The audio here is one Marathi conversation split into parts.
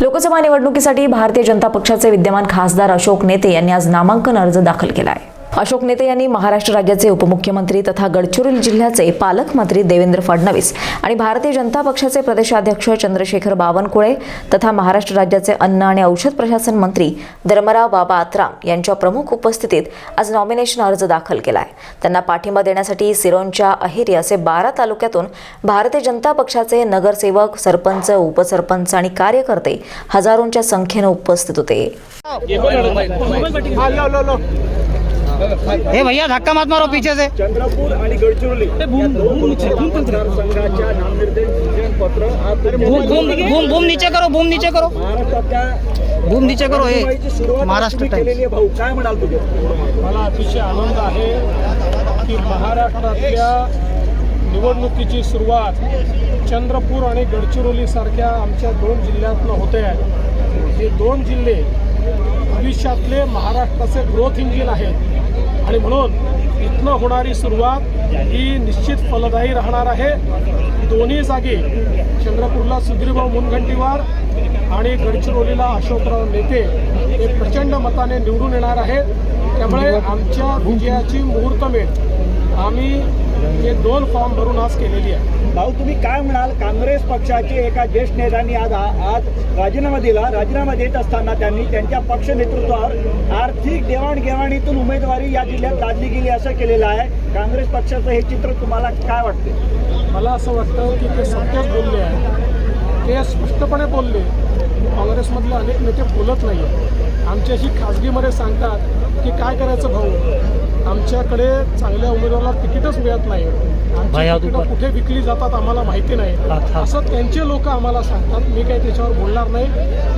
लोकसभा निवडणुकीसाठी भारतीय जनता पक्षाचे विद्यमान खासदार अशोक नेते यांनी आज नामांकन अर्ज दाखल केला आहे अशोक नेते यांनी महाराष्ट्र राज्याचे उपमुख्यमंत्री तथा गडचिरोली जिल्ह्याचे पालकमंत्री देवेंद्र फडणवीस आणि भारतीय जनता पक्षाचे प्रदेशाध्यक्ष चंद्रशेखर बावनकुळे तथा महाराष्ट्र राज्याचे अन्न आणि औषध प्रशासन मंत्री धर्मराव बाबा आत्राम यांच्या प्रमुख उपस्थितीत आज नॉमिनेशन अर्ज दाखल केला आहे त्यांना पाठिंबा देण्यासाठी सिरोंच्या अहेरी असे बारा तालुक्यातून भारतीय जनता पक्षाचे नगरसेवक सरपंच उपसरपंच आणि कार्यकर्ते हजारोंच्या संख्येनं उपस्थित होते. हे भैया धक्का मत मारो पीछे से। चंद्रपूर आणि गडचिरोली. मतदारसंघाच्या नामनिर्देशन बूम बूम बूम बूम नीचे करो बूम नीचे करो. बूम नीचे करो हे महाराष्ट्र केलेली आहे भाऊ. काय म्हणाल तुझे मला अतिशय आनंद आहे की महाराष्ट्रातल्या निवडणुकीची सुरुवात चंद्रपूर आणि गडचिरोलीसारख्या आमच्या दोन जिल्ह्यातनं होते आहे. हे दोन जिल्हे भविष्यातले महाराष्ट्राचे ग्रोथ इंजिन आहेत. आणि म्हणून इथनं होणारी सुरुवात ही निश्चित फलदायी राहणार आहे. दोन्ही जागी चंद्रपूरला सुधीरभाऊ मुनगंटीवार आणि गडचिरोलीला अशोकराव नेते हे प्रचंड मताने निवडून येणार आहेत. त्यामुळे आमच्या विजयाची मुहूर्तमेढ आम्ही हे दोन फॉर्म भरून आज केलेली आहे. भाऊ तुम्ही काय म्हणाल? काँग्रेस पक्षाचे एका ज्येष्ठ नेत्यांनी आज आज राजीनामा दिला. राजीनामा देत असताना त्यांनी त्यांच्या पक्ष नेतृत्वावर आर्थिक देवाणघेवाणीतून उमेदवारी या जिल्ह्यात लादली गेली असं केलेलं आहे. काँग्रेस पक्षाचं हे चित्र तुम्हाला काय वाटते? मला असं वाटतं की ते सत्यच बोलले आहे ते स्पष्टपणे बोलले. काँग्रेसमधले अनेक नेते बोलत नाही आमच्याशी खाजगीमध्ये सांगतात की काय करायचं भाऊ? आमच्याकडे चांगल्या उमेदवाराला तिकीटच मिळत नाही. आमची कुठे विकली जातात आम्हाला माहिती नाही. असं त्यांचे लोक आम्हाला सांगतात. मी काही त्याच्यावर बोलणार नाही.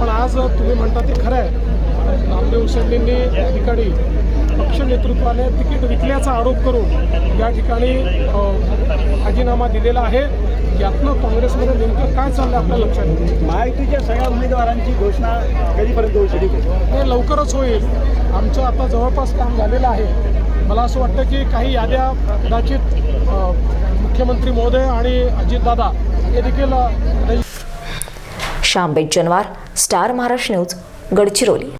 पण आज तुम्ही म्हणता ते खरं आहे. नामदेव शेट्टींनी या ठिकाणी पक्ष नेतृत्वाने तिकीट विकल्याचा आरोप करून या ठिकाणी राजीनामा दिलेला आहे. यातनं काँग्रेसमध्ये नेमकं काय चाललं आपल्या लक्षात? येईल महायुतीच्या सगळ्या उमेदवारांची घोषणा कधीपर्यंत होऊ शकते हे लवकरच होईल. आमचं आता जवळपास काम झालेलं आहे. मला असं वाटतं की काही याद्या कदाचित मुख्यमंत्री महोदय आणि अजितदादा हे देखील uh, Shyam Bejanwar star Maharashtra news Gadchiroli.